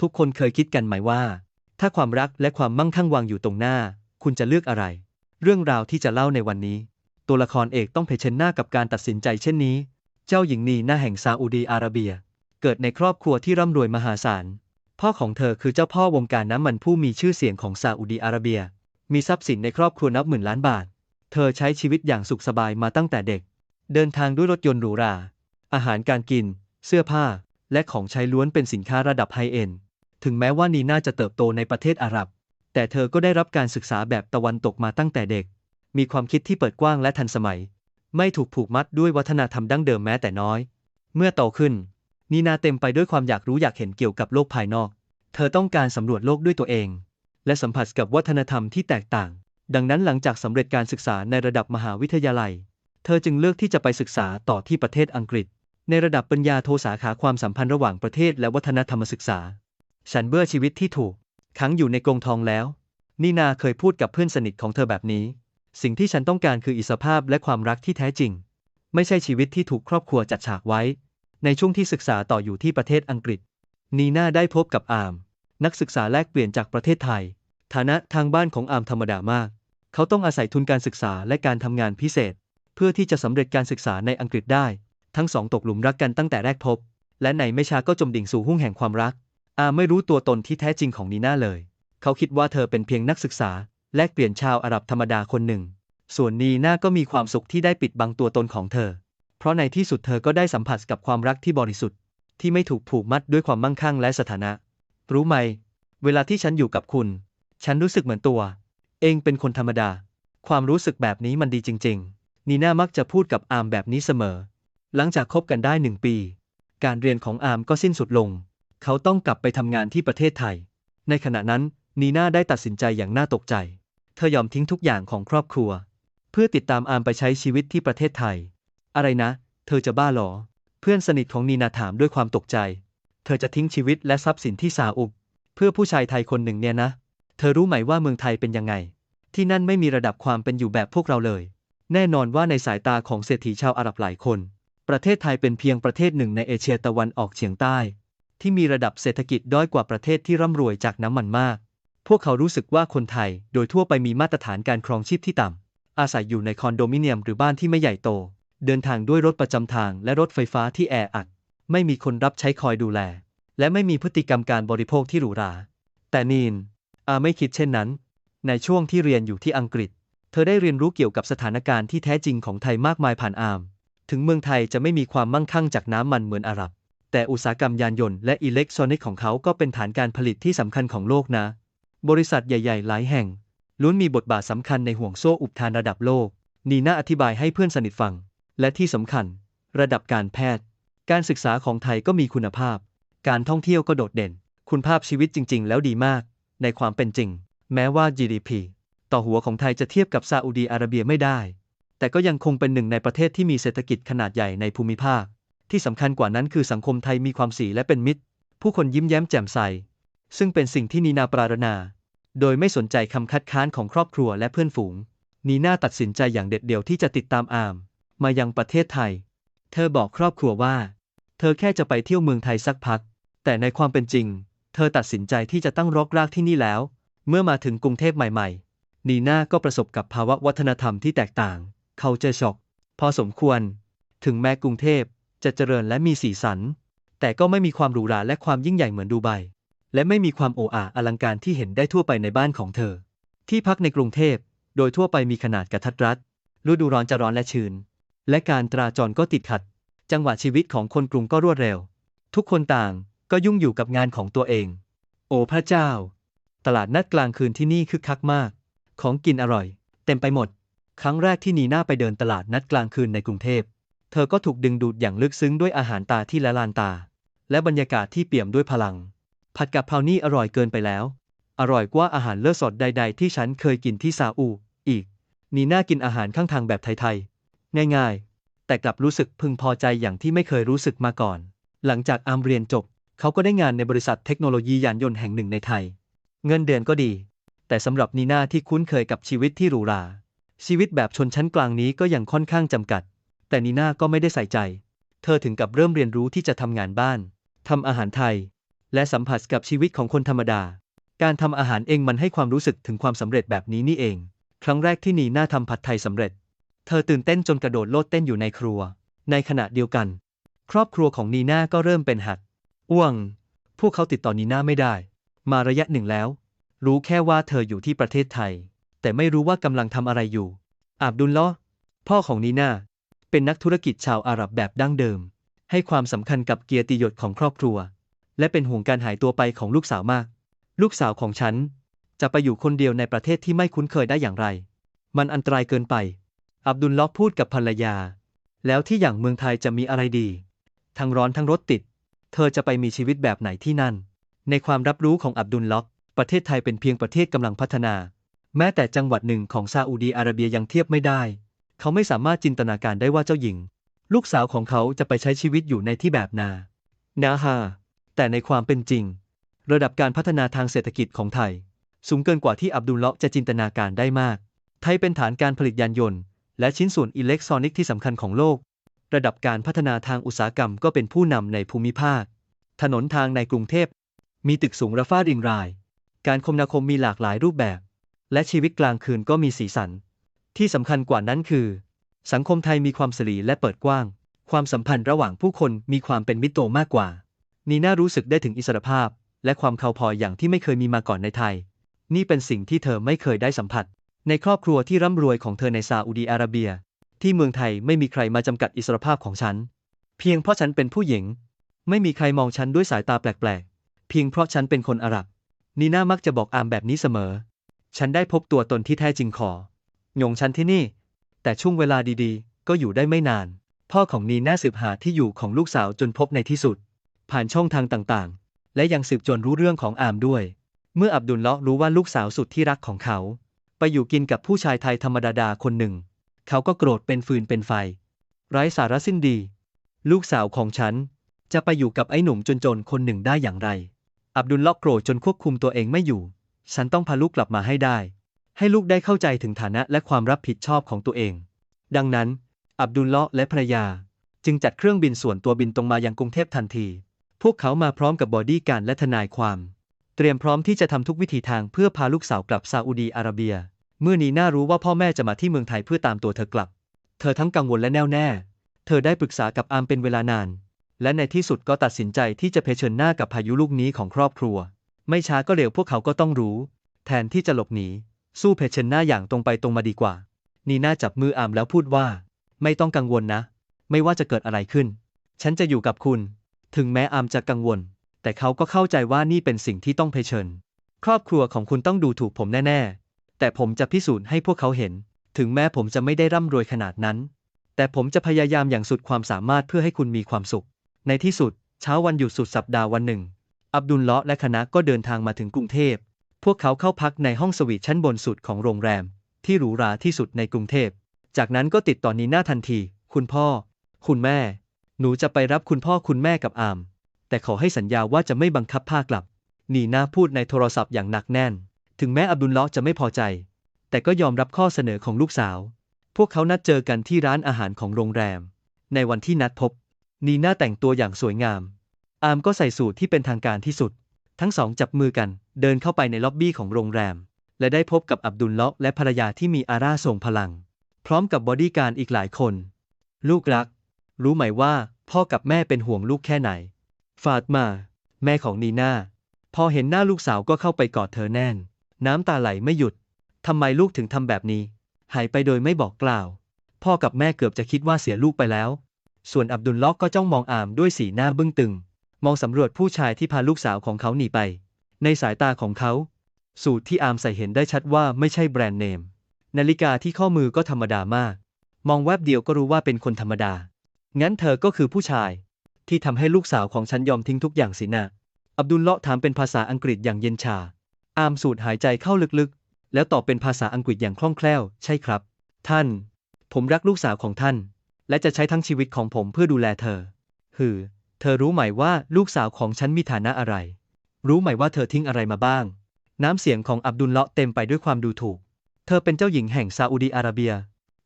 ทุกคนเคยคิดกันไหมว่า ถ้าความรักและความมั่งคั่งวางอยู่ตรงหน้า คุณจะเลือกอะไร เรื่องราวที่จะเล่าในวันนี้ ตัวละครเอกต้องเผชิญหน้ากับการตัดสินใจเช่นนี้ เจ้าหญิงนีหน้าแห่งซาอุดีอาระเบีย เกิดในครอบครัวที่ร่ำรวยมหาศาล พ่อของเธอคือเจ้าพ่อวงการน้ำมันผู้มีชื่อเสียงของซาอุดีอาระเบีย มีทรัพย์สินในครอบครัวนับหมื่นล้านบาท เธอใช้ชีวิตอย่างสุขสบายมาตั้งแต่เด็ก เดินทางด้วยรถยนต์หรูหรา อาหารการกิน เสื้อผ้า และของใช้ล้วนเป็นสินค้าระดับไฮเอ็นด์ ถึงแม้ว่านีน่าจะเติบโตในประเทศอาหรับ แต่เธอก็ได้รับการศึกษาแบบตะวันตกมาตั้งแต่เด็ก มีความคิดที่เปิดกว้างและทันสมัย ไม่ถูกผูกมัดด้วยวัฒนธรรมดั้งเดิมแม้แต่น้อย เมื่อโตขึ้น นีนาเต็มไปด้วยความอยากรู้อยากเห็นเกี่ยวกับโลกภายนอก เธอต้องการสำรวจโลกด้วยตัวเอง และสัมผัสกับวัฒนธรรมที่แตกต่าง ดังนั้นหลังจากสำเร็จการศึกษาในระดับมหาวิทยาลัย เธอจึงเลือกที่จะไปศึกษาต่อที่ประเทศอังกฤษ ในระดับปริญญาโทสาขาความสัมพันธ์ระหว่างประเทศและวัฒนธรรมศึกษา ฉันเบื่อชีวิตที่ถูกขังอยู่ในกรงทองแล้ว นีนาเคยพูดกับเพื่อนสนิทของเธอแบบนี้ สิ่งที่ฉันต้องการคืออิสรภาพและความรักที่แท้จริง ไม่ใช่ชีวิตที่ถูกครอบครัวจัดฉากไว้ ในช่วงที่ศึกษาต่ออยู่ที่ประเทศอังกฤษ นีนาได้พบกับอาม นักศึกษาแลกเปลี่ยนจากประเทศไทย ฐานะทางบ้านของอามธรรมดามาก เขาต้องอาศัยทุนการศึกษาและการทำงานพิเศษ เพื่อที่จะสำเร็จการศึกษาในอังกฤษได้ ทั้งสองตกหลุมรักกันตั้งแต่แรกพบ และในไม่ช้าก็จมดิ่งสู่หุ้งแห่งความรัก อาไม่รู้ตัวตนที่แท้จริงของนีน่าเลย เขาคิดว่าเธอเป็นเพียงนักศึกษา แลกเปลี่ยนชาวอาหรับธรรมดาคนหนึ่ง ส่วนนีน่าก็มีความสุขที่ได้ปิดบังตัวตนของเธอ เพราะในที่สุดเธอก็ได้สัมผัสกับความรักที่บริสุทธิ์ ที่ไม่ถูกผูกมัดด้วยความมั่งคั่งและสถานะ รู้ไหม เวลาที่ฉันอยู่กับคุณ ฉันรู้สึกเหมือนตัว เองเป็นคนธรรมดา ความรู้สึกแบบนี้มันดีจริง ๆ นีน่ามักจะพูดกับอามแบบนี้เสมอ หลังจากคบกันได้หนึ่งปี การเรียนของอามก็สิ้นสุดลง เขาต้องกลับไปทำงานที่ประเทศไทย ในขณะนั้นนีน่าได้ตัดสินใจอย่างน่าตกใจ เธอยอมทิ้งทุกอย่างของครอบครัว เพื่อติดตามอามไปใช้ชีวิตที่ประเทศไทย อะไรนะ เธอจะบ้าหรอ เพื่อนสนิทของนีนาถามด้วยความตกใจ เธอจะทิ้งชีวิตและทรัพย์สินที่ซาอุดเพื่อผู้ชายไทยคนหนึ่งเนี่ยนะ เธอรู้ไหมว่าเมืองไทยเป็นยังไง ที่นั่นไม่มีระดับความเป็นอยู่แบบพวกเราเลย แน่นอนว่าในสายตาของเศรษฐีชาวอาหรับหลายคน ประเทศไทยเป็นเพียงประเทศหนึ่งในเอเชียตะวันออกเฉียงใต้ ที่มีระดับเศรษฐกิจด้อยกว่าประเทศที่ร่ำรวยจากน้ำมันมาก พวกเขารู้สึกว่าคนไทยโดยทั่วไปมีมาตรฐานการครองชีพที่ต่ำ อาศัยอยู่ในคอนโดมิเนียมหรือบ้านที่ไม่ใหญ่โต เดินทางด้วยรถประจำทางและรถไฟฟ้าที่แออัด ไม่มีคนรับใช้คอยดูแล และไม่มีพฤติกรรมการบริโภคที่หรูหรา แต่นีนอาไม่คิดเช่นนั้น ในช่วงที่เรียนอยู่ที่อังกฤษ เธอได้เรียนรู้เกี่ยวกับสถานการณ์ที่แท้จริงของไทยมากมายผ่านอาม ถึงเมืองไทยจะไม่มีความมั่งคั่งจากน้ำมันเหมือนอาหรับ แต่อุตสาหกรรมยานยนต์และอิเล็กทรอนิกส์ของเขาก็เป็นฐานการผลิตที่สำคัญของโลกนะ บริษัทใหญ่ ๆ หลายแห่งล้วนมีบทบาทสำคัญในห่วงโซ่อุปทานระดับโลก นีน่าอธิบายให้เพื่อนสนิทฟัง และที่สำคัญ ระดับการแพทย์ การศึกษาของไทยก็มีคุณภาพ การท่องเที่ยวก็โดดเด่น คุณภาพชีวิตจริง ๆ แล้วดีมาก ในความเป็นจริง แม้ว่า GDP ต่อหัวของไทยจะเทียบกับซาอุดีอาระเบียไม่ได้ แต่ก็ยังคงเป็นหนึ่งในประเทศที่มีเศรษฐกิจขนาดใหญ่ในภูมิภาค ที่สำคัญกว่านั้นคือสังคมไทยมีความสีและเป็นมิตร ผู้คนยิ้มแย้มแจ่มใส ซึ่งเป็นสิ่งที่นีนาปรารถนาโดยไม่สนใจคำคัดค้านของครอบครัวและเพื่อนฝูง นีนาตัดสินใจอย่างเด็ดเดี่ยวที่จะติดตามอาม มายังประเทศไทย เธอบอกครอบครัวว่า เธอแค่จะไปเที่ยวเมืองไทยสักพัก แต่ในความเป็นจริง เธอตัดสินใจที่จะตั้งรกรากที่นี่แล้ว เมื่อมาถึงกรุงเทพใหม่ ๆ นีน่าก็ประสบกับภาวะวัฒนธรรมที่แตกต่าง เขาเจอช็อก พอสมควร ถึงแม้กรุงเทพ จะเจริญและมีสีสัน แต่ก็ไม่มีความหรูหราและความยิ่งใหญ่เหมือนดูไบ และไม่มีความโอ้อาอลังการที่เห็นได้ทั่วไปในบ้านของเธอ ที่พักในกรุงเทพ โดยทั่วไปมีขนาดกระทัดรัด ฤดูร้อนจะร้อนและชื้น และการตราจรก็ติดขัด จังหวะชีวิตของคนกรุงก็รวดเร็ว ทุกคนต่างก็ยุ่งอยู่กับงานของตัวเอง โอ้พระเจ้า ตลาดนัดกลางคืนที่นี่คึกคักมาก ของกินอร่อย เต็มไปหมด ครั้งแรกที่นีน่าไปเดินตลาดนัดกลางคืนในกรุงเทพ เธอก็ถูกดึงดูดอย่างลึกซึ้งด้วยอาหารตาที่ละลานตา และบรรยากาศที่เปี่ยมด้วยพลัง ผัดกะเพรานี่อร่อยเกินไปแล้ว อร่อยกว่าอาหารเลือดสดใด ๆ ที่ฉันเคยกินที่ซาอุอีก นีน่ากินอาหารข้างทางแบบไทยๆ ง่ายๆ แต่กลับรู้สึกพึงพอใจอย่างที่ไม่เคยรู้สึกมาก่อน หลังจากอามเรียนจบ เขาก็ได้งานในบริษัทเทคโนโลยียานยนต์แห่งหนึ่งในไทย เงินเดือนก็ดี แต่สำหรับนีน่าที่คุ้นเคยกับชีวิตที่หรูหราชีวิตแบบชนชั้นกลางนี้ก็ยังค่อนข้างจำกัด แต่นีน่าก็ไม่ได้ใส่ใจ เธอถึงกับเริ่มเรียนรู้ที่จะทำงานบ้าน ทำอาหารไทย และสัมผัสกับชีวิตของคนธรรมดา การทำอาหารเองมันให้ความรู้สึกถึงความสำเร็จแบบนี้นี่เอง ครั้งแรกที่นีน่าทำผัดไทยสำเร็จ เธอตื่นเต้นจนกระโดดโลดเต้นอยู่ในครัว ในขณะเดียวกัน ครอบครัวของนีน่าก็เริ่มเป็นหัด อ้วง พวกเขาติดต่อนีน่าไม่ได้ มาระยะหนึ่งแล้ว รู้แค่ว่าเธออยู่ที่ประเทศไทย แต่ไม่รู้ว่ากำลังทำอะไรอยู่อับดุลเลาะห์พ่อของนีน่า เป็นนักธุรกิจชาวอาหรับแบบดั้งเดิม ให้ความสำคัญกับเกียรติยศของครอบครัว และเป็นห่วงการหายตัวไปของลูกสาวมาก ลูกสาวของฉัน จะไปอยู่คนเดียวในประเทศที่ไม่คุ้นเคยได้อย่างไร มันอันตรายเกินไป อับดุลลาะห์พูดกับภรรยา แล้วที่อย่างเมืองไทยจะมีอะไรดี ทั้งร้อนทั้งรถติด เธอจะไปมีชีวิตแบบไหนที่นั่น ในความรับรู้ของอับดุลลาะห์ประเทศไทยเป็นเพียงประเทศกำลังพัฒนา แม้แต่จังหวัดหนึ่งของซาอุดีอาระเบียยังเทียบไม่ได้ เขาไม่สามารถจินตนาการได้ว่าเจ้าหญิง ลูกสาวของเขาจะไปใช้ชีวิตอยู่ในที่แบบนานาฮาแต่ในความเป็นจริง ระดับการพัฒนาทางเศรษฐกิจของไทย สูงเกินกว่าที่อับดุลเลาะห์จะจินตนาการได้มาก ไทยเป็นฐานการผลิตยานยนต์ และชิ้นส่วนอิเล็กทรอนิกส์ที่สำคัญของโลก ระดับการพัฒนาทางอุตสาหกรรมก็เป็นผู้นำในภูมิภาค ถนนทางในกรุงเทพ มีตึกสูงระฟ้าริงราย การคมนาคมมีหลากหลายรูปแบบ และชีวิตกลางคืนก็มีสีสัน ที่สำคัญกว่านั้นคือ สังคมไทยมีความเสรีและเปิดกว้าง ความสัมพันธ์ระหว่างผู้คนมีความเป็นมิตรโตมากกว่า นีน่ารู้สึกได้ถึงอิสรภาพ และความเข้าพออย่างที่ไม่เคยมีมาก่อนในไทย นี่เป็นสิ่งที่เธอไม่เคยได้สัมผัส ในครอบครัวที่ร่ำรวยของเธอในซาอุดีอาระเบีย ที่เมืองไทยไม่มีใครมาจำกัดอิสรภาพของฉัน เพียงเพราะฉันเป็นผู้หญิง ไม่มีใครมองฉันด้วยสายตาแปลกๆ เพียงเพราะฉันเป็นคนอาหรับนีน่ามักจะบอกอามแบบนี้เสมอ ฉันได้พบตัวตนที่แท้จริงขอ หยงฉันที่นี่ แต่ช่วงเวลาดีๆ ก็อยู่ได้ไม่นาน พ่อของนีน่าสืบหาที่อยู่ของลูกสาวจนพบในที่สุด ผ่านช่องทางต่างๆ และยังสืบจนรู้เรื่องของอามด้วย เมื่ออับดุลเลาะห์รู้ว่าลูกสาวสุดที่รักของเขา ไปอยู่กินกับผู้ชายไทยธรรมดาๆคนหนึ่ง เขาก็โกรธเป็นฟืนเป็นไฟ ไร้สาระสิ้นดี ลูกสาวของฉันจะไปอยู่กับไอ้หนุ่มจนๆคนหนึ่งได้อย่างไร อับดุลเลาะห์โกรธจนควบคุมตัวเองไม่อยู่ ฉันต้องพาลูกกลับมาให้ได้ ให้ลูกได้เข้าใจถึงฐานะและความรับผิดชอบของตัวเอง ดังนั้น อับดุลเลาะห์และภรรยา จึงจัดเครื่องบินส่วนตัวบินตรงมายังกรุงเทพทันที พวกเขามาพร้อมกับบอดี้การดและทนายความ เตรียมพร้อมที่จะทำทุกวิธีทางเพื่อพาลูกสาวกลับซาอุดีอาระเบีย เมื่อนีน่ารู้ว่าพ่อแม่จะมาที่เมืองไทยเพื่อตามตัวเธอกลับ เธอทั้งกังวลและแน่วแน่ เธอได้ปรึกษากับอามเป็นเวลานาน และในที่สุดก็ตัดสินใจที่จะเผชิญหน้ากับพายุลูกนี้ของครอบครัว ไม่ช้าก็เร็วพวกเขาก็ต้องรู้ แทนที่จะหลบหนี สู้เผชิญหน้าอย่างตรงไปตรงมาดีกว่า นีน่าจับมืออามแล้วพูดว่า ไม่ต้องกังวลนะ ไม่ว่าจะเกิดอะไรขึ้น ฉันจะอยู่กับคุณ ถึงแม้อามจะกังวล แต่เขาก็เข้าใจว่านี่เป็นสิ่งที่ต้องเผชิญ ครอบครัวของคุณต้องดูถูกผมแน่ ๆ แต่ผมจะพิสูจน์ให้พวกเขาเห็น ถึงแม้ผมจะไม่ได้ร่ำรวยขนาดนั้น แต่ผมจะพยายามอย่างสุดความสามารถเพื่อให้คุณมีความสุข ในที่สุด เช้าวันหยุดสุดสัปดาห์วันหนึ่ง อับดุลเลาะห์และคณะก็เดินทางมาถึงกรุงเทพ พวกเขาเข้าพักในห้องสวีทชั้นบนสุดของโรงแรม ที่หรูหราที่สุดในกรุงเทพ จากนั้นก็ติดต่อนีน่าทันที คุณพ่อ คุณแม่ หนูจะไปรับคุณพ่อคุณแม่กับอาม แต่ขอให้สัญญาว่าจะไม่บังคับพากลับ นีน่าพูดในโทรศัพท์อย่างหนักแน่น ถึงแม้อับดุลเลาะจะไม่พอใจ แต่ก็ยอมรับข้อเสนอของลูกสาว พวกเขานัดเจอกันที่ร้านอาหารของโรงแรม ในวันที่นัดพบ นีน่าแต่งตัวอย่างสวยงาม อามก็ใส่สูทที่เป็นทางการที่สุด ทั้งสองจับมือกัน เดินเข้าไปในล็อบบี้ของโรงแรม และได้พบกับอับดุลเลาะห์และภรรยาที่มีอาร่าทรงพลัง พร้อมกับบอดี้การดอีกหลายคน ลูกรัก รู้ไหมว่าพ่อกับแม่เป็นห่วงลูกแค่ไหน ฟาตมา แม่ของนีน่าพอเห็นหน้าลูกสาวก็เข้าไปกอดเธอแน่น น้ำตาไหลไม่หยุดทำไมลูกถึงทำแบบนี้ หายไปโดยไม่บอกกล่าว พ่อกับแม่เกือบจะคิดว่าเสียลูกไปแล้ว ส่วนอับดุลลาะห์ก็จ้องมองอามด้วยสีหน้าบึ้งตึง มองสำรวจผู้ชายที่พาลูกสาวของเขาหนีไป ในสายตาของเขา สูตรที่อาร์มใส่เห็นได้ชัดว่าไม่ใช่แบรนด์เนม นาฬิกาที่ข้อมือก็ธรรมดามาก มองแวบเดียวก็รู้ว่าเป็นคนธรรมดา งั้นเธอก็คือผู้ชาย ที่ทำให้ลูกสาวของฉันยอมทิ้งทุกอย่างสินะอับดุลเลาะห์ถามเป็นภาษาอังกฤษอย่างเย็นชา อาร์มสูดหายใจเข้าลึกๆ แล้วตอบเป็นภาษาอังกฤษอย่างคล่องแคล่ว ใช่ครับ ท่าน ผมรักลูกสาวของท่าน และจะใช้ทั้งชีวิตของผมเพื่อดูแลเธอ หือ เธอรู้ไหมว่าลูกสาวของฉันมีฐานะอะไร รู้ไหมว่าเธอทิ้งอะไรมาบ้าง น้ำเสียงของอับดุลเลาะเต็มไปด้วยความดูถูก เธอเป็นเจ้าหญิงแห่งซาอุดีอาระเบีย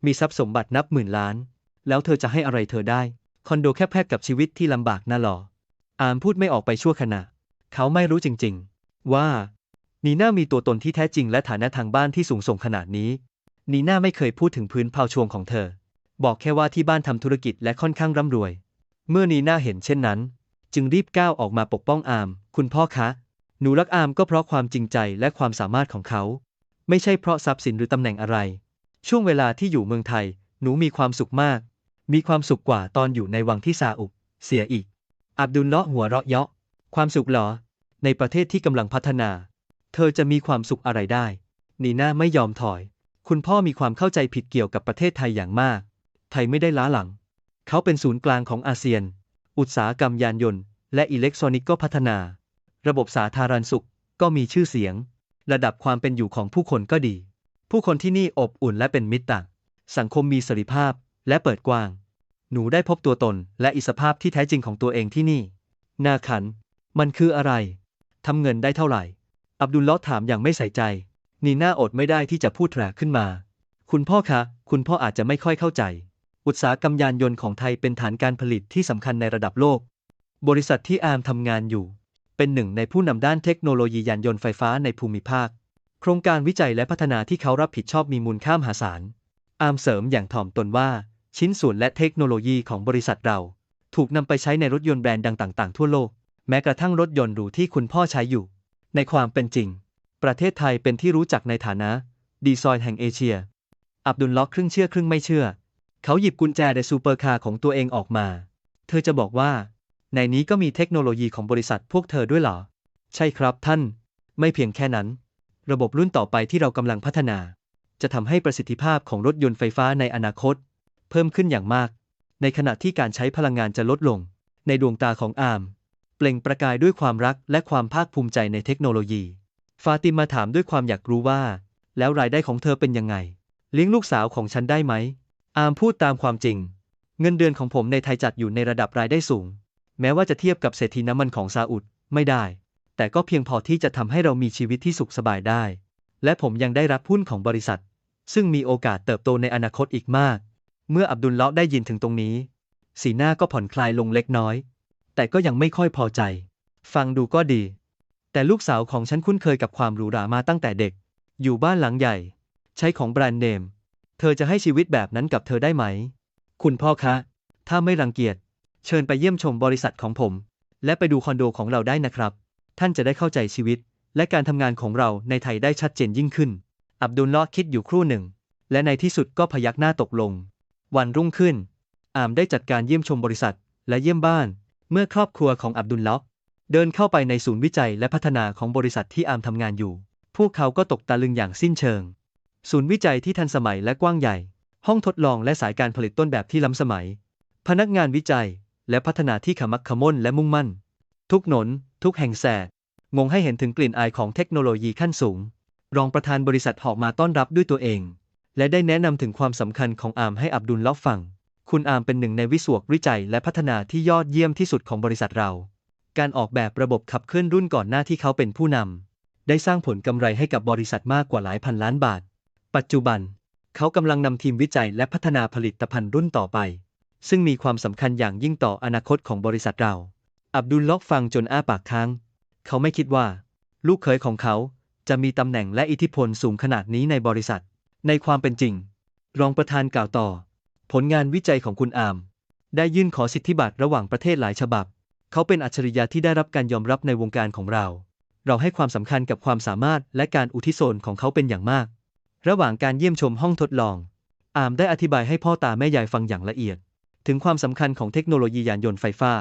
มีทรัพย์สมบัตินับหมื่นล้าน แล้วเธอจะให้อะไรเธอได้ คอนโดแคบๆกับชีวิตที่ลำบากน่าหรออามพูดไม่ออกไปชั่วขณะ เขาไม่รู้จริงๆ ว่า นีน่ามีตัวตนที่แท้จริงและฐานะทางบ้านที่สูงส่งขนาดนี้ นีน่าไม่เคยพูดถึงพื้นเพาชวงของเธอ บอกแค่ว่าที่บ้านทำธุรกิจและค่อนข้างร่ำรวย เมื่อนีน่าเห็นเช่นนั้น จึงรีบก้าวออกมาปกป้องอาม คุณพ่อคะ หนูรักอามก็เพราะความจริงใจและความสามารถของเขา ไม่ใช่เพราะทรัพย์สินหรือตำแหน่งอะไร ช่วงเวลาที่อยู่เมืองไทย หนูมีความสุขมาก มีความสุขกว่าตอนอยู่ในวังที่ซาอุเสียอีก อับดุลเลาะห์หัวเราะเยาะ ความสุขเหรอ ในประเทศที่กำลังพัฒนา เธอจะมีความสุขอะไรได้ นีน่าไม่ยอมถอย คุณพ่อมีความเข้าใจผิดเกี่ยวกับประเทศไทยอย่างมาก ไทยไม่ได้ล้าหลัง เขาเป็นศูนย์กลางของอาเซียน อุตสาหกรรมยานยนต์ และอิเล็กทรอนิกส์ก็พัฒนา ระบบสาธารณสุขก็มีชื่อเสียง ระดับความเป็นอยู่ของผู้คนก็ดี ผู้คนที่นี่อบอุ่นและเป็นมิตรต่าง สังคมมีเสรีภาพและเปิดกว้าง หนูได้พบตัวตนและอิสรภาพที่แท้จริงของตัวเองที่นี่ นาขัน มันคืออะไรทำเงินได้เท่าไหร่ อับดุลเลาะห์ถามอย่างไม่ใส่ใจ นีน่าอดไม่ได้ที่จะพูดแถลขึ้นมา คุณพ่อคะ คุณพ่ออาจจะไม่ค่อยเข้าใจ อุตสาหกรรมยานยนต์ของไทยเป็นฐานการผลิตที่สำคัญในระดับโลก บริษัทที่อามทำงานอยู่ เป็นหนึ่งในผู้นำด้านเทคโนโลยียานยนต์ไฟฟ้าในภูมิภาค โครงการวิจัยและพัฒนาที่เขารับผิดชอบมีมูลค่ามหาศาล อามเสริมอย่างถ่อมตนว่า ชิ้นส่วนและเทคโนโลยีของบริษัทเรา ถูกนำไปใช้ในรถยนต์แบรนด์ดังต่างๆ ทั่วโลก แม้กระทั่งรถยนต์หรูที่คุณพ่อใช้อยู่ ในความเป็นจริง ประเทศไทยเป็นที่รู้จักในฐานะ ดีซอยแห่งเอเชีย อับดุลล็อกครึ่งเชื่อครึ่งไม่เชื่อ เขาหยิบกุญแจในซูเปอร์คาร์ของตัวเองออกมา เธอจะบอกว่า ในนี้ก็มีเทคโนโลยีของบริษัทพวกเธอด้วยเหรอ ใช่ครับท่าน ไม่เพียงแค่นั้น ระบบรุ่นต่อไปที่เรากำลังพัฒนา จะทำให้ประสิทธิภาพของรถยนต์ไฟฟ้าในอนาคต เพิ่มขึ้นอย่างมาก ในขณะที่การใช้พลังงานจะลดลง ในดวงตาของอาร์มเปล่งประกายด้วยความรักและความภาคภูมิใจในเทคโนโลยี ฟาติมาถามด้วยความอยากรู้ว่า แล้วรายได้ของเธอเป็นยังไง เลี้ยงลูกสาวของฉันได้ไหม อาร์มพูดตามความจริง เงินเดือนของผมในไทยจัดอยู่ในระดับรายได้สูง แม้ว่าจะเทียบกับเศรษฐีน้ำมันของซาอุดไม่ได้ แต่ก็เพียงพอที่จะทำให้เรามีชีวิตที่สุขสบายได้ และผมยังได้รับหุ้นของบริษัท ซึ่งมีโอกาสเติบโตในอนาคตอีกมาก เมื่ออับดุลเลาะห์ได้ยินถึงตรงนี้ สีหน้าก็ผ่อนคลายลงเล็กน้อย แต่ก็ยังไม่ค่อยพอใจ ฟังดูก็ดี แต่ลูกสาวของฉันคุ้นเคยกับความหรูหรามาตั้งแต่เด็ก อยู่บ้านหลังใหญ่ ใช้ของแบรนด์เนม เธอจะให้ชีวิตแบบนั้นกับเธอได้ไหม คุณพ่อคะ ถ้าไม่รังเกียจ เชิญไปเยี่ยมชมบริษัทของผม และไปดูคอนโดของเราได้นะครับ ท่านจะได้เข้าใจชีวิต และการทำงานของเราในไทยได้ชัดเจนยิ่งขึ้น อับดุลเลาะห์คิดอยู่ครู่หนึ่ง และในที่สุดก็พยักหน้าตกลง วันรุ่งขึ้น อามได้จัดการเยี่ยมชมบริษัท และเยี่ยมบ้าน เมื่อครอบครัวของอับดุลเลาะห์เดินเข้าไปในศูนย์วิจัยและพัฒนาของบริษัทที่อามทำงานอยู่ พวกเขาก็ตกตะลึงอย่างสิ้นเชิง ศูนย์วิจัยที่ทันสมัยและกว้างใหญ่ ห้องทดลองและสายการผลิตต้นแบบที่ล้ำสมัย พนักงานวิจัย และพัฒนาที่ขมักขม้นและมุ่งมั่น ทุกหนน ทุกแห่งแสกงงให้เห็นถึงกลิ่นอายของเทคโนโลยีขั้นสูง รองประธานบริษัทหอกมาต้อนรับด้วยตัวเอง และได้แนะนำถึงความสำคัญของอามให้อับดุลเลาะฟัง คุณอามเป็นหนึ่งในวิศวกวิจัยและพัฒนาที่ยอดเยี่ยมที่สุดของบริษัทเรา การออกแบบระบบขับเคลื่อนรุ่นก่อนหน้าที่เขาเป็นผู้นำได้สร้างผลกำไรให้กับบริษัทมากกว่าหลายพันล้านบาท ปัจจุบัน เขากำลังนำทีมวิจัยและพัฒนาผลิตภัณฑ์รุ่นต่อไป ซึ่งมีความสำคัญอย่างยิ่งต่ออนาคตของบริษัทเรา อับดุลลาะห์ฟังจนอ้าปากค้าง เขาไม่คิดว่า ลูกเขยของเขาจะมีตำแหน่งและอิทธิพลสูงขนาดนี้ในบริษัท ในความเป็นจริง รองประธานกล่าวต่อ ผลงานวิจัยของคุณอาม ได้ยื่นขอสิทธิบัตรระหว่างประเทศหลายฉบับ เขาเป็นอัจฉริยะที่ได้รับการยอมรับในวงการของเรา เราให้ความสำคัญกับความสามารถและการอุทิศตนของเขาเป็นอย่างมาก ระหว่างการเยี่ยมชมห้องทดลอง อามได้อธิบายให้พ่อตาแม่ยายฟังอย่างละเอียด ถึงความสำคัญของเทคโนโลยียานยนต์ไฟฟ้า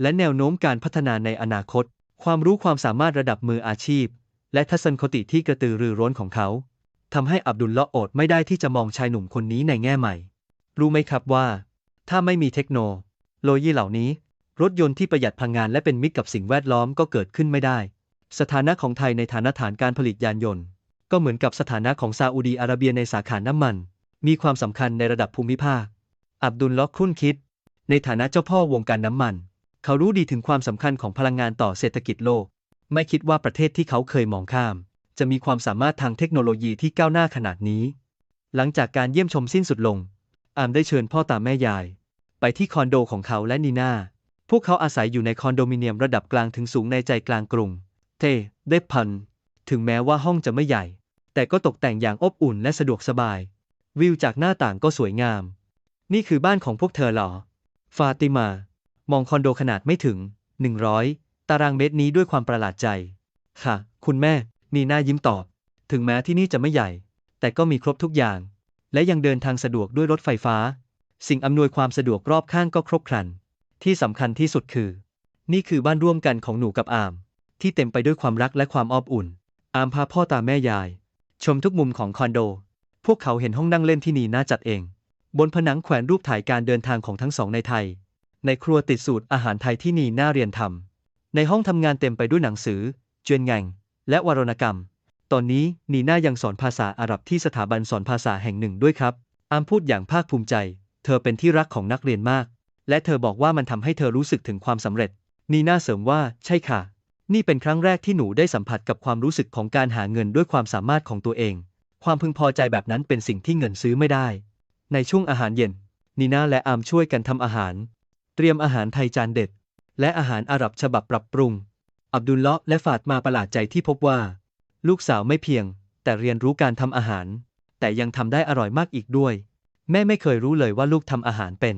และแนวโน้มการพัฒนาในอนาคต ความรู้ความสามารถระดับมืออาชีพ และทัศนคติที่กระตือรือร้นของเขาทำให้อับดุลละอดไม่ได้ที่จะมองชายหนุ่มคนนี้ในแง่ใหม่ รู้ไหมครับว่า ถ้าไม่มีเทคโนโลยีเหล่านี้ รถยนต์ที่ประหยัดพลังงานและเป็นมิตรกับสิ่งแวดล้อมก็เกิดขึ้นไม่ได้ สถานะของไทยในฐานะฐานการผลิตยานยนต์ ก็เหมือนกับสถานะของซาอุดีอาระเบียในสาขาน้ำมัน มีความสำคัญในระดับภูมิภาค อับดุลลาะห์ครุ่นคิด ในฐานะเจ้าพ่อวงการน้ำมัน เขารู้ดีถึงความสำคัญของพลังงานต่อเศรษฐกิจโลก ไม่คิดว่าประเทศที่เขาเคยมองข้าม จะมีความสามารถทางเทคโนโลยีที่ก้าวหน้าขนาดนี้ หลังจากการเยี่ยมชมสิ้นสุดลง อามได้เชิญพ่อตาแม่ยาย ไปที่คอนโดของเขาและนีนาพวกเขาอาศัยอยู่ในคอนโดมิเนียมระดับกลางถึงสูงในใจกลางกรุง เทเดพัน ถึงแม้ว่าห้องจะไม่ใหญ่ แต่ก็ตกแต่งอย่างอบอุ่นและสะดวกสบาย วิวจากหน้าต่างก็สวยงาม นี่คือบ้านของพวกเธอเหรอ ฟาติมา มองคอนโดขนาดไม่ถึง 100 ตารางเมตรนี้ด้วยความประหลาดใจ ค่ะ คุณแม่ นีน่ายิ้มตอบ ถึงแม้ที่นี่จะไม่ใหญ่ แต่ก็มีครบทุกอย่าง และยังเดินทางสะดวกด้วยรถไฟฟ้า สิ่งอำนวยความสะดวกรอบข้างก็ครบครัน ที่สำคัญที่สุดคือ นี่คือบ้านร่วมกันของหนูกับอาม ที่เต็มไปด้วยความรักและความอบอุ่น อามพาพ่อตาแม่ยาย ชมทุกมุมของคอนโด พวกเขาเห็นห้องนั่งเล่นที่นีน่าจัดเอง บนผนังแขวนรูปถ่ายการเดินทางของทั้งสองในไทย ในครัวติดสูตรอาหารไทยที่นีน่าเรียนทำ ในห้องทำงานเต็มไปด้วยหนังสือ เจวนแงงและวารณกรรม ตอนนี้นีน่ายังสอนภาษาอาหรับที่สถาบันสอนภาษาแห่งหนึ่งด้วยครับ อามพูดอย่างภาคภูมิใจ เธอเป็นที่รักของนักเรียนมาก และเธอบอกว่ามันทำให้เธอรู้สึกถึงความสำเร็จ นีน่าเสริมว่า ใช่ค่ะ นี่เป็นครั้งแรกที่หนูได้สัมผัสกับความรู้สึกของการหาเงินด้วยความสามารถของตัวเอง ความพึงพอใจแบบนั้นเป็นสิ่งที่เงินซื้อไม่ได้ ในช่วงอาหารเย็น นีน่าและอามช่วยกันทำอาหาร เตรียมอาหารไทยจานเด็ด และอาหารอาหรับฉบับปรับปรุง อับดุลเลาะห์และฟาตมาประหลาดใจที่พบว่า ลูกสาวไม่เพียง แต่เรียนรู้การทำอาหาร แต่ยังทำได้อร่อยมากอีกด้วย แม่ไม่เคยรู้เลยว่าลูกทำอาหารเป็น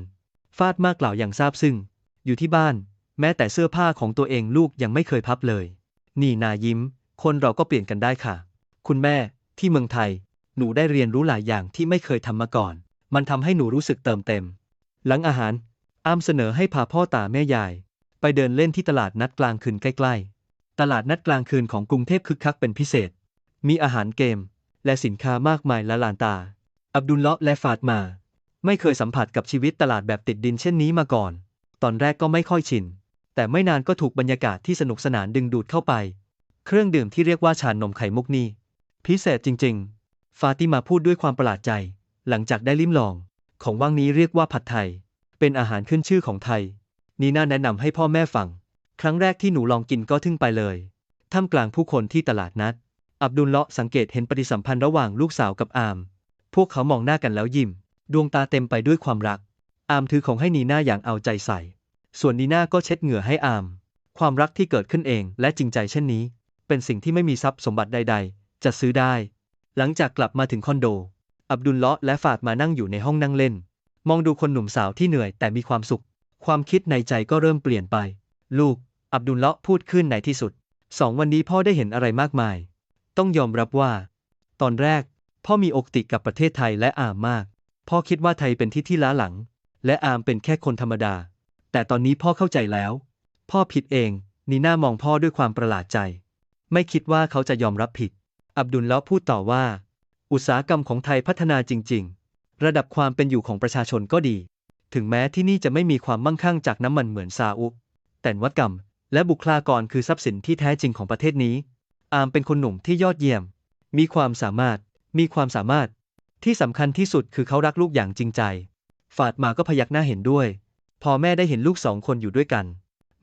ฟาดมากกล่าวอย่างซาบซึ้งอยู่ที่บ้าน แม้แต่เสื้อผ้าของตัวเองลูกยังไม่เคยพับเลย นี่นายิ้ม คนเราก็เปลี่ยนกันได้ค่ะ คุณแม่ ที่เมืองไทย หนูได้เรียนรู้หลายอย่างที่ไม่เคยทำมาก่อน มันทำให้หนูรู้สึกเติมเต็ม หลังอาหารอามเสนอให้พาพ่อตาแม่ยาย ไปเดินเล่นที่ตลาดนัดกลางคืนใกล้ๆ ตลาดนัดกลางคืนของกรุงเทพคึกคักเป็นพิเศษ มีอาหารเกม และสินค้ามากมายละลานตา อับดุลเลาะห์และฟาตมา ไม่เคยสัมผัสกับชีวิตตลาดแบบติดดินเช่นนี้มาก่อน ตอนแรกก็ไม่ค่อยชิน แต่ไม่นานก็ถูกบรรยากาศที่สนุกสนานดึงดูดเข้าไป เครื่องดื่มที่เรียกว่าชานมไข่มุกนี่พิเศษจริง ๆ ฟาติมาพูดด้วยความประหลาดใจ หลังจากได้ลิ้มลอง ของว่างนี้เรียกว่าผัดไทย เป็นอาหารขึ้นชื่อของไทย นีน่าแนะนำให้พ่อแม่ฟัง ครั้งแรกที่หนูลองกินก็ทึ่งไปเลยท่ามกลางผู้คนที่ตลาดนัด อับดุลเลาะสังเกตเห็นปฏิสัมพันธ์ระหว่างลูกสาวกับอาม พวกเขามองหน้ากันแล้วยิ้ม ดวงตาเต็มไปด้วยความรัก อามถือของให้นีน่าอย่างเอาใจใส่ ส่วนนีน่าก็เช็ดเหงื่อให้อาม ความรักที่เกิดขึ้นเองและจริงใจเช่นนี้ เป็นสิ่งที่ไม่มีทรัพย์สมบัติใด ๆ จะซื้อได้ หลังจากกลับมาถึงคอนโด อับดุลเลาะห์และฟาดมานั่งอยู่ในห้องนั่งเล่น มองดูคนหนุ่มสาวที่เหนื่อยแต่มีความสุข ความคิดในใจก็เริ่มเปลี่ยนไป ลูก อับดุลเลาะห์พูดขึ้นในที่สุด สองวันนี้พ่อได้เห็นอะไรมากมาย ต้องยอมรับว่า ตอนแรก พ่อมีอกติกับประเทศไทยและอามมาก พ่อคิดว่าไทยเป็นที่ที่ล้าหลัง และอามเป็นแค่คนธรรมดา แต่ตอนนี้พ่อเข้าใจแล้ว พ่อผิดเอง นีน่ามองพ่อด้วยความประหลาดใจ ไม่คิดว่าเขาจะยอมรับผิด อับดุลเลาะห์พูดต่อว่า อุตสาหกรรมของไทยพัฒนาจริง ๆ ระดับความเป็นอยู่ของประชาชนก็ดี ถึงแม้ที่นี่จะไม่มีความมั่งคั่งจากน้ำมันเหมือนซาอุแต่วัตกรรม และบุคลากรคือทรัพย์สินที่แท้จริงของประเทศนี้ อามเป็นคนหนุ่มที่ยอดเยี่ยม มีความสามารถ มีความสามารถ ที่สำคัญที่สุดคือเขารักลูกอย่างจริงใจ ฟาดมาก็พยักหน้าเห็นด้วย พอแม่ได้เห็นลูกสองคนอยู่ด้วยกัน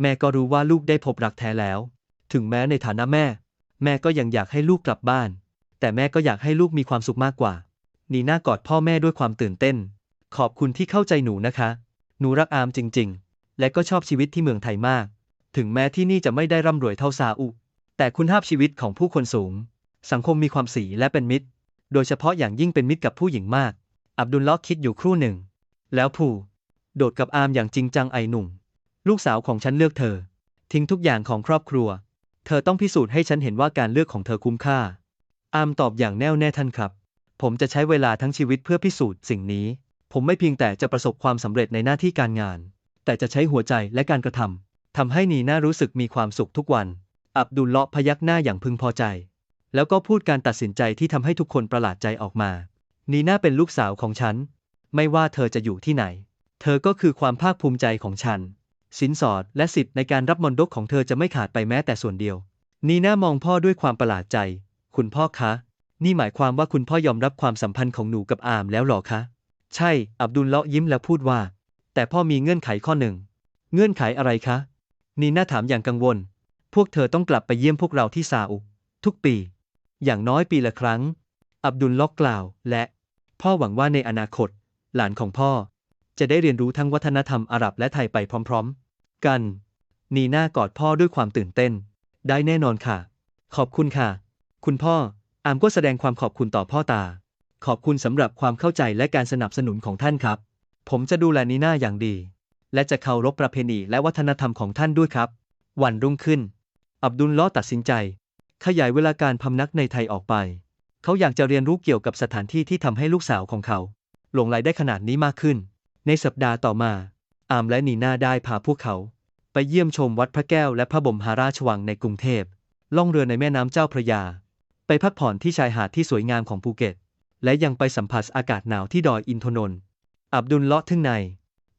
แม่ก็รู้ว่าลูกได้พบรักแท้แล้ว ถึงแม้ในฐานะแม่ แม่ก็ยังอยากให้ลูกกลับบ้าน แต่แม่ก็อยากให้ลูกมีความสุขมากกว่า นีน่ากอดพ่อแม่ด้วยความตื่นเต้น ขอบคุณที่เข้าใจหนูนะคะ หนูรักอามจริง ๆ และก็ชอบชีวิตที่เมืองไทยมาก ถึงแม้ที่นี่จะไม่ได้ร่ำรวยเท่าซาอุ แต่คุณภาพชีวิตของผู้คนสูง สังคมมีความสีและเป็นมิตร โดยเฉพาะอย่างยิ่งเป็นมิตรกับผู้หญิงมาก อับดุลลาะห์คิดอยู่ครู่หนึ่ง แล้วผู โดดกับอามอย่างจริงจังไอหนุ่ม ลูกสาวของฉันเลือกเธอ ทิ้งทุกอย่างของครอบครัว เธอต้องพิสูจน์ให้ฉันเห็นว่าการเลือกของเธอคุ้มค่า อามตอบอย่างแน่วแน่ท่านครับ ผมจะใช้เวลาทั้งชีวิตเพื่อพิสูจน์สิ่งนี้ ผมไม่เพียงแต่จะประสบความสำเร็จในหน้าที่การงาน แต่จะใช้หัวใจและการกระทำทำให้นีน่ารู้สึกมีความสุขทุกวัน อับดุลเลาะพยักหน้าอย่างพึงพอใจ แล้วก็พูดการตัดสินใจที่ทำให้ทุกคนประหลาดใจออกมา นีน่าเป็นลูกสาวของฉัน ไม่ว่าเธอจะอยู่ที่ไหน เธอก็คือความภาคภูมิใจของฉัน สินสอดและสิทธิ์ในการรับมรดกของเธอจะไม่ขาดไปแม้แต่ส่วนเดียว นีน่ามองพ่อด้วยความประหลาดใจ คุณพ่อคะ นี่หมายความว่าคุณพ่อยอมรับความสัมพันธ์ของหนูกับอามแล้วหรอคะ ใช่ อับดุลเลาะยิ้มแล้วพูดว่า แต่พ่อมีเงื่อนไขข้อหนึ่ง เงื่อนไขอะไรคะ นีน่าถามอย่างกังวล พวกเธอต้องกลับไปเยี่ยมพวกเราที่ซาอุ ทุกปี อย่างน้อยปีละครั้ง อับดุลเลาะห์กล่าว และ พ่อหวังว่าในอนาคต หลานของพ่อ จะได้เรียนรู้ทั้งวัฒนธรรมอาหรับและไทยไปพร้อม ๆ กัน นีน่ากอดพ่อด้วยความตื่นเต้น ได้แน่นอนค่ะ ขอบคุณค่ะ คุณพ่อ อามก็แสดงความขอบคุณต่อพ่อตา ขอบคุณสำหรับความเข้าใจและการสนับสนุนของท่านครับ ผมจะดูแลนีน่าอย่างดี และจะเคารพประเพณีและวัฒนธรรมของท่านด้วยครับ วันรุ่งขึ้น อับดุลลาะห์ตัดสินใจ ขยายเวลาการพำนักในไทยออกไป เขาอยากจะเรียนรู้เกี่ยวกับสถานที่ที่ทำให้ลูกสาวของเขาหลงไหลได้ขนาดนี้มากขึ้น ในสัปดาห์ต่อมา อามและนีน่าได้พาพวกเขา ไปเยี่ยมชมวัดพระแก้วและพระบรมหาราชวังในกรุงเทพ ล่องเรือในแม่น้ำเจ้าพระยา ไปพักผ่อนที่ชายหาดที่สวยงามของภูเก็ต และยังไปสัมผัสอากาศหนาวที่ดอยอินทนนท์ อับดุลเลาะห์ทึ่งใน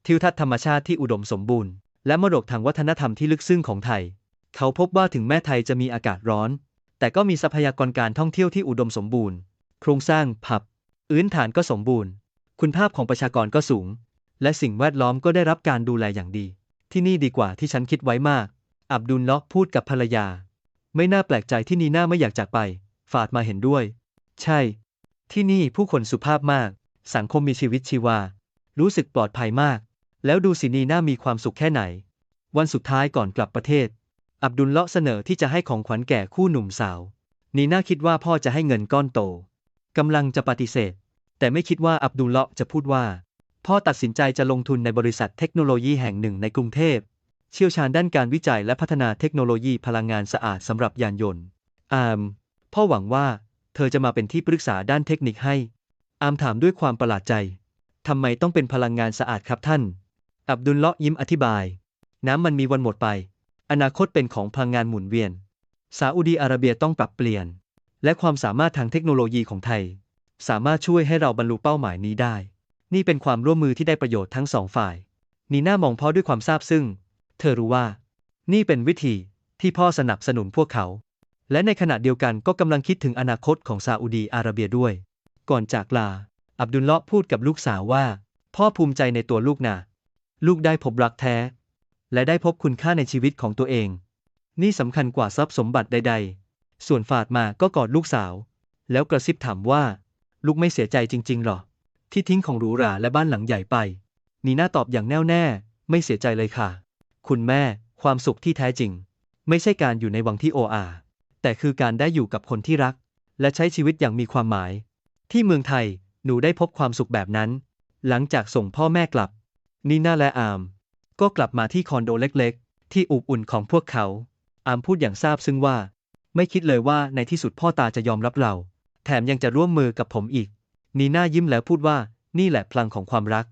ทิวทัศน์ธรรมชาติที่อุดมสมบูรณ์ และมรดกทางวัฒนธรรมที่ลึกซึ้งของไทย เขาพบว่าถึงแม้ไทยจะมีอากาศร้อน แต่ก็มีทรัพยากรการท่องเที่ยวที่อุดมสมบูรณ์ โครงสร้างผับ อื้นฐานก็สมบูรณ์ คุณภาพของประชากรก็สูง และสิ่งแวดล้อมก็ได้รับการดูแลอย่างดี ที่นี่ดีกว่าที่ฉันคิดไว้มาก อับดุลเลาะห์พูดกับภรรยา ไม่น่าแปลกใจที่นีน่าไม่อยากจากไป ฝาดมาเห็นด้วย ใช่ ที่นี่ผู้คนสุภาพมาก สังคมมีชีวิตชีวา รู้สึกปลอดภัยมาก แล้วดูสินีน่ามีความสุขแค่ไหน วันสุดท้ายก่อนกลับประเทศ อับดุลเลาะเสนอที่จะให้ของขวัญแก่คู่หนุ่มสาว นีน่าคิดว่าพ่อจะให้เงินก้อนโตกำลังจะปฏิเสธ แต่ไม่คิดว่าอับดุลเลาะจะพูดว่า พ่อตัดสินใจจะลงทุนในบริษัทเทคโนโลยีแห่งหนึ่งในกรุงเทพ เชี่ยวชาญด้านการวิจัยและพัฒนาเทคโนโลยีพลังงานสะอาดสำหรับยานยนต์ อามพ่อหวังว่า เธอจะมาเป็นที่ปรึกษาด้านเทคนิคให้ อามถามด้วยความประหลาดใจ ทำไมต้องเป็นพลังงานสะอาดครับท่าน อับดุลเลาะยิ้มอธิบาย น้ำมันมีวันหมดไป อนาคตเป็นของพลังงานหมุนเวียน ซาอุดีอาระเบียต้องปรับเปลี่ยน และความสามารถทางเทคโนโลยีของไทย สามารถช่วยให้เราบรรลุเป้าหมายนี้ได้ นี่เป็นความร่วมมือที่ได้ประโยชน์ทั้งสองฝ่าย นีน่ามองพ่อด้วยความซาบซึ้ง เธอรู้ว่า นี่เป็นวิธีที่พ่อสนับสนุนพวกเขา และในขณะเดียวกันก็กำลังคิดถึงอนาคตของซาอุดีอาระเบียด้วย ก่อนจากลา อับดุลเลาะห์พูดกับลูกสาวว่า พ่อภูมิใจในตัวลูกนะลูกได้พบรักแท้ และได้พบคุณค่าในชีวิตของตัวเอง นี่สำคัญกว่าทรัพย์สมบัติใด ๆ ส่วนฝาดมาก็กอดลูกสาว แล้วกระซิบถามว่า ลูกไม่เสียใจจริง ๆหรอ ที่ทิ้งของหรูหราและบ้านหลังใหญ่ไป นีน่าตอบอย่างแน่วแน่ ไม่เสียใจเลยค่ะ คุณแม่ ความสุขที่แท้จริง ไม่ใช่การอยู่ในวังที่โออาแต่คือการได้อยู่กับคนที่รัก และใช้ชีวิตอย่างมีความหมาย ที่เมืองไทย หนูได้พบความสุขแบบนั้น หลังจากส่งพ่อแม่กลับ นีน่าและอาม ก็กลับมาที่คอนโดเล็กๆ ที่อบอุ่นของพวกเขา อามพูดอย่างซาบซึ้งว่า ไม่คิดเลยว่าในที่สุดพ่อตาจะยอมรับเรา แถมยังจะร่วมมือกับผมอีก นีน่ายิ้มแล้วพูดว่า นี่แหละพลังของความรัก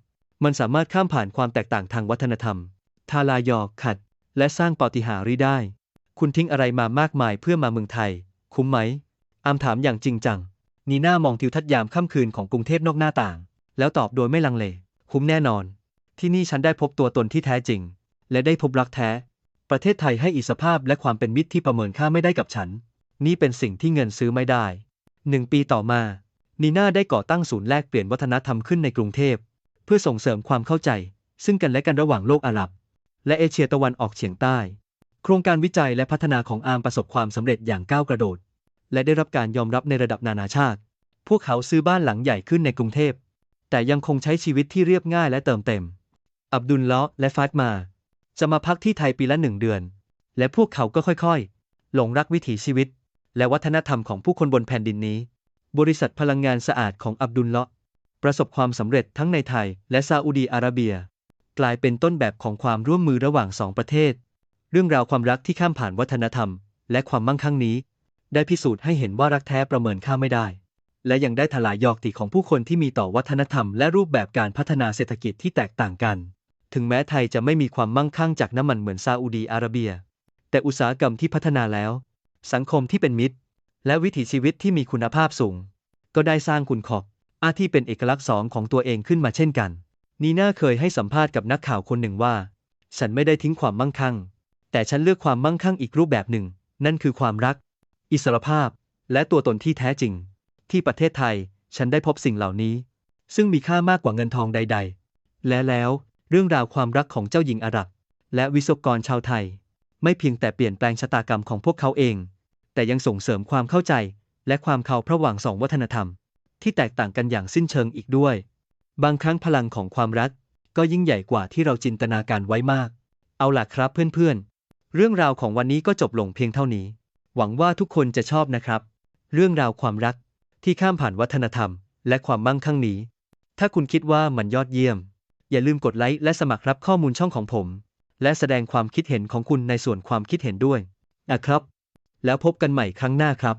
มันสามารถข้ามผ่านความแตกต่างทางวัฒนธรรม ทาลายอขัด และสร้างปาฏิหาริย์ได้ คุณทิ้งอะไรมามากมายเพื่อมาเมืองไทย คุ้มไหม อามถามอย่างจริงจัง นีน่ามองทิวทัศน์ยามค่ำคืนของกรุงเทพนอกหน้าต่าง แล้วตอบโดยไม่ลังเล คุ้มแน่นอน ที่นี่ฉันได้พบตัวตนที่แท้จริง และได้พบรักแท้ ประเทศไทยให้อิสรภาพและความเป็นมิตรที่ประเมินค่าไม่ได้กับฉัน นี่เป็นสิ่งที่เงินซื้อไม่ได้ หนึ่งปีต่อมา นีน่าได้ก่อตั้งศูนย์แลกเปลี่ยนวัฒนธรรมขึ้นในกรุงเทพ เพื่อส่งเสริมความเข้าใจ ซึ่งกันและกันระหว่างโลกอาหรับ และเอเชียตะวันออกเฉียงใต้ โครงการวิจัยและพัฒนาของอาร์มประสบความสำเร็จอย่างก้าวกระโดด และได้รับการยอมรับในระดับนานาชาติ พวกเขาซื้อบ้านหลังใหญ่ขึ้นในกรุงเทพ แต่ยังคงใช้ชีวิตที่เรียบง่ายและเติมเต็ม อับดุลเลาะห์และฟาตมา จะมาพักที่ไทยปีละหนึ่งเดือน และพวกเขาก็ค่อยๆ หลงรักวิถีชีวิต และวัฒนธรรมของผู้คนบนแผ่นดินนี้ บริษัทพลังงานสะอาดของอับดุลเลาะห์ประสบความสำเร็จทั้งในไทยและซาอุดีอาระเบีย กลายเป็นต้นแบบของความร่วมมือระหว่างสองประเทศ เรื่องราวความรักที่ข้ามผ่านวัฒนธรรม และความมั่งคั่งนี้ ได้พิสูจน์ให้เห็นว่ารักแท้ประเมินค่าไม่ได้ และยังได้ทลายยอกติของผู้คนที่มีต่อวัฒนธรรม และรูปแบบการพัฒนาเศรษฐกิจที่แตกต่างกัน ถึงแม้ไทยจะไม่มีความมั่งคั่งจากน้ำมันเหมือนซาอุดีอาระเบีย แต่อุตสาหกรรมที่พัฒนาแล้ว สังคมที่เป็นมิตร และวิถีชีวิตที่มีคุณภาพสูง ก็ได้สร้างคุณขอบอาที่เป็นเอกลักษณ์สองของตัวเองขึ้นมาเช่นกัน นีน่าเคยให้สัมภาษณ์กับนักข่าวคนหนึ่งว่า ฉันไม่ได้ทิ้งความมั่งคั่ง แต่ฉันเลือกความมั่งคั่งอีกรูปแบบหนึ่ง นั่นคือความรัก อิสรภาพ และตัวตนที่แท้จริง ที่ประเทศไทย ฉันได้พบสิ่งเหล่านี้ ซึ่งมีค่ามากกว่าเงินทองใด ๆ และแล้ว เรื่องราวความรักของเจ้าหญิงอาหรับ และวิศวกรชาวไทย ไม่เพียงแต่เปลี่ยนแปลงชะตากรรมของพวกเขาเอง แต่ยังส่งเสริมความเข้าใจ และความเข้าระหว่างสองวัฒนธรรม ที่แตกต่างกันอย่างสิ้นเชิงอีกด้วย บางครั้งพลังของความรัก ก็ยิ่งใหญ่กว่าที่เราจินตนาการไว้มาก เอาล่ะครับเพื่อนๆ เรื่องราวของวันนี้ก็จบลงเพียงเท่านี้ หวังว่าทุกคนจะชอบนะครับ เรื่องราวความรักที่ข้ามผ่านวัฒนธรรม และความมั่งคั่งนี้ ถ้าคุณคิดว่ามันยอดเยี่ยม อย่าลืมกดไลค์และสมัครรับข้อมูลช่องของผม และแสดงความคิดเห็นของคุณในส่วนความคิดเห็นด้วยนะครับ แล้วพบกันใหม่ครั้งหน้าครับ